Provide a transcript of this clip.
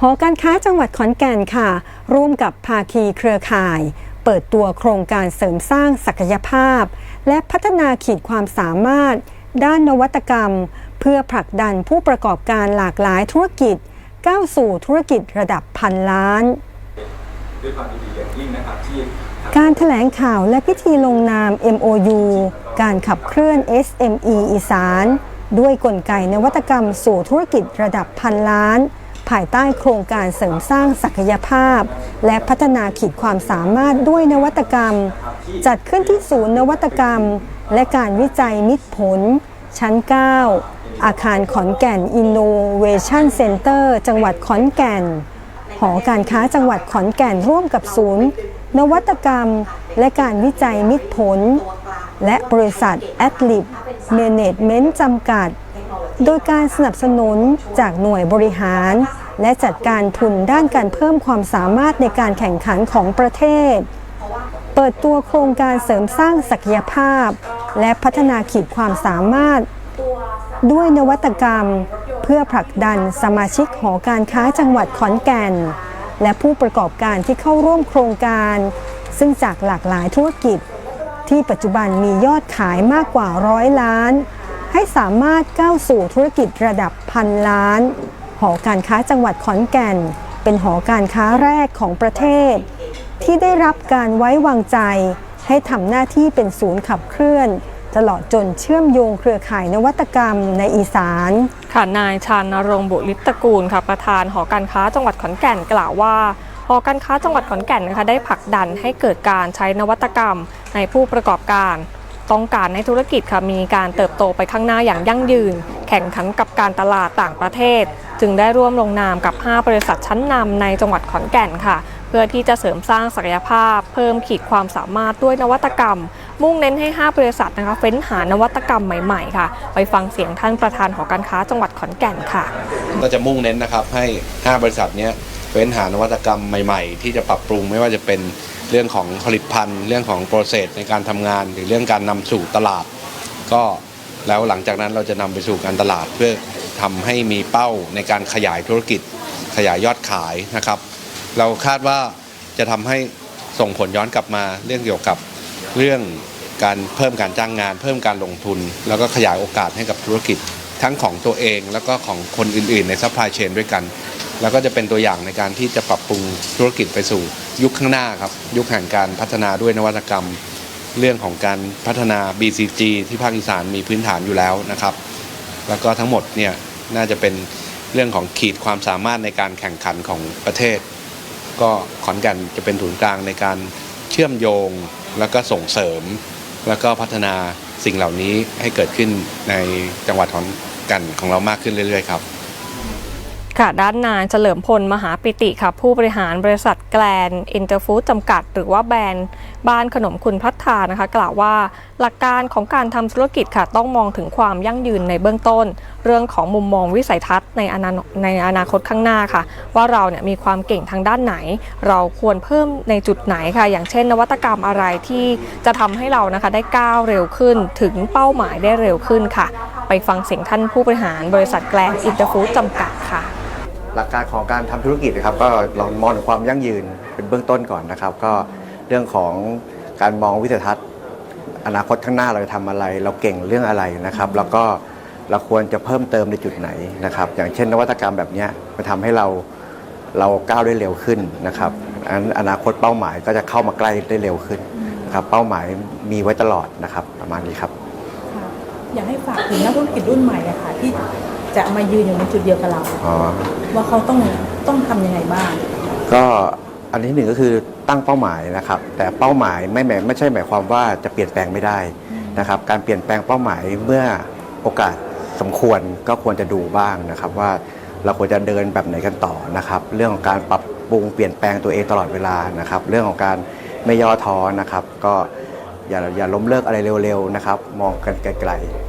หอการค้าจังหวัดขอนแก่นค่ะ ร่วมกับภาคีเครือข่าย เปิดตัวโครงการเสริมสร้างศักยภาพ และพัฒนาขีดความสามารถ ด้านนวัตกรรม เพื่อผลักดันผู้ประกอบการหลากหลายธุรกิจ ก้าวสู่ธุรกิจระดับพันล้านการถแถลงข่าวและพิธีลงนาม MOU การขับเคลื่อน SME อีสาน ด้วยกลไกนวัตกรรมสู่ธุรกิจระดับพันล้าน ภายใต้โครงการเสริมสร้างศักยภาพ และพัฒนาขีดความสามารถด้วยนวัตกรรม จัดขึ้นที่ศูนย์นวัตกรรม และการวิจัยมิตรผล ชั้น 9 อาคารขอนแก่น Innovation Center จังหวัดขอนแก่น หอการค้าจังหวัดขอนแก่นร่วมกับศูนย์ นวัตกรรม และการวิจัยมิตรผล และบริษัท a d l i b Management จำกัดโดยการสนับสนุนจากหน่วยบริหาร และจัดการทุนด้านการเพิ่มความสามารถในการแข่งขันของประเทศ เปิดตัวโครงการเสริมสร้างศักยภาพ และพัฒนาขีดความสามารถ ด้วยนวัตกรรม เพื่อผลักดันสมาชิกหอการค้าจังหวัดขอนแก่น และผู้ประกอบการที่เข้าร่วมโครงการ ซึ่งจากหลากหลายธุรกิจ ที่ปัจจุบันมียอดขายมากกว่าร้อยล้าน ให้สามารถก้าวสู่ธุรกิจระดับพันล้าน หอการค้าจังหวัดขอนแก่น เป็นหอการค้าแรกของประเทศ ที่ได้รับการไว้วางใจ ให้ทำหน้าที่เป็นศูนย์ขับเคลื่อน ตลอดจนเชื่อมโยงเครือข่ายนวัตกรรมในอีสานค่ะนายชานรงบุริตกูลค่ะประธานหอการค้าจังหวัดขอนแก่นกล่าวว่าหอการค้าจังหวัดขอนแก่นนะคะได้ผลักดันให้เกิดการใช้นวัตกรรมในผู้ประกอบการ ต้องการให้ธุรกิจค่ะมีการเติบโตไปข้างหน้าอย่างยั่งยืน แข่งขันกับการตลาดต่างประเทศ จึงได้ร่วมลงนามกับ 5 บริษัทชั้นนำในจังหวัดขอนแก่นค่ะ เพื่อที่จะเสริมสร้างศักยภาพ เพิ่มขีดความสามารถด้วยนวัตกรรม มุ่งเน้นให้ 5 บริษัทนะคะเฟ้นหานวัตกรรมใหม่ๆค่ะ ไปฟังเสียงท่านประธานหอการค้าจังหวัดขอนแก่นค่ะ ก็จะมุ่งเน้นนะครับให้ 5 บริษัทเนี้ยเฟ้นหานวัตกรรมใหม่ ๆ ที่จะปรับปรุงไม่ว่าจะเป็น เรื่องของผลิตภัณฑ์ เรื่องของโปรเซสในการทำงาน หรือเรื่องการนำสู่ตลาด ก็แล้วหลังจากนั้นเราจะนำไปสู่การตลาด เพื่อทำให้มีเป้าในการขยายธุรกิจ ขยายยอดขายนะครับ เราคาดว่าจะทำให้ส่งผลย้อนกลับมาเรื่องเกี่ยวกับเรื่องการเพิ่มการจ้างงาน เพิ่มการลงทุน แล้วก็ขยายโอกาสให้กับธุรกิจทั้งของตัวเอง แล้วก็ของคนอื่น ๆ ในซัพพลายเชนด้วยกัน แล้วก็จะเป็นตัวอย่างในการที่จะปรับปรุงธุรกิจไปสู่ยุคข้างหน้าครับ ยุคแห่งการพัฒนาด้วยนวัตกรรม เรื่องของการพัฒนา BCG ที่ภาคอีสานมีพื้นฐานอยู่แล้วนะครับ แล้วก็ทั้งหมดเนี่ยน่าจะเป็นเรื่องของขีดความสามารถในการแข่งขันของประเทศ ก็ขอนแก่นจะเป็นศูนย์กลางในการเชื่อมโยง แล้วก็ส่งเสริม แล้วก็พัฒนาสิ่งเหล่านี้ให้เกิดขึ้นในจังหวัดขอนแก่นของเรามากขึ้นเรื่อยๆครับ ค่ะด้านนายเฉลิมพลมหาปิติค่ะผู้บริหารบริษัทแกลนอินเตอร์ฟู้ดจำกัด หรือว่าแบรนด์บ้านขนมคุณพัฒนานะคะ กล่าวว่าหลักการของการทำธุรกิจค่ะ ต้องมองถึงความยั่งยืนในเบื้องต้น เรื่องของมุมมองวิสัยทัศน์ในอนาในอนาคตข้างหน้าค่ะ ว่าเราเนี่ยมีความเก่งทางด้านไหน เราควรเพิ่มในจุดไหนค่ะ อย่างเช่น นวัตกรรมอะไรที่จะทำให้เรานะคะได้ก้าวเร็วขึ้นถึงเป้าหมายได้เร็วขึ้นค่ะ ไปฟังเสียงท่านผู้บริหารบริษัทแกลนอินเตอร์ฟู้ดจำกัด หลักการของการทำธุรกิจนะครับ ก็เรามองถึงความยั่งยืนเป็นเบื้องต้นก่อนนะครับ ก็เรื่องของการมองวิสัยทัศน์ อนาคตข้างหน้าเราจะทำอะไร เราเก่งเรื่องอะไรนะครับ แล้วก็เราควรจะเพิ่มเติมในจุดไหนนะครับ อย่างเช่นนวัตกรรมแบบนี้มันทำให้เราเราก้าวได้เร็วขึ้นนะครับอันอนาคตเป้าหมายก็จะเข้ามาใกล้ได้เร็วขึ้นนะครับเป้าหมายมีไว้ตลอดนะครับประมาณนี้ครับ อยากให้ฝากถึงนักธุรกิจรุ่นใหม่อะค่ะที่ จะมายืนอยู่ในจุดเดียวกับเรา อ๋อ ว่าเขาต้องต้องทำยังไงบ้าง ก็อันที่หนึ่งก็คือตั้งเป้าหมายนะครับ แต่เป้าหมายไม่หมายไม่ใช่หมายความว่าจะเปลี่ยนแปลงไม่ได้นะครับ การเปลี่ยนแปลงเป้าหมายเมื่อโอกาสสมควรก็ควรจะดูบ้างนะครับ ว่าเราควรจะเดินแบบไหนกันต่อนะครับ เรื่องของการปรับปรุงเปลี่ยนแปลงตัวเองตลอดเวลานะครับ เรื่องของการไม่ย่อท้อนะครับ ก็อย่าอย่าล้มเลิกอะไรเร็วๆนะครับ มองกันไกลๆ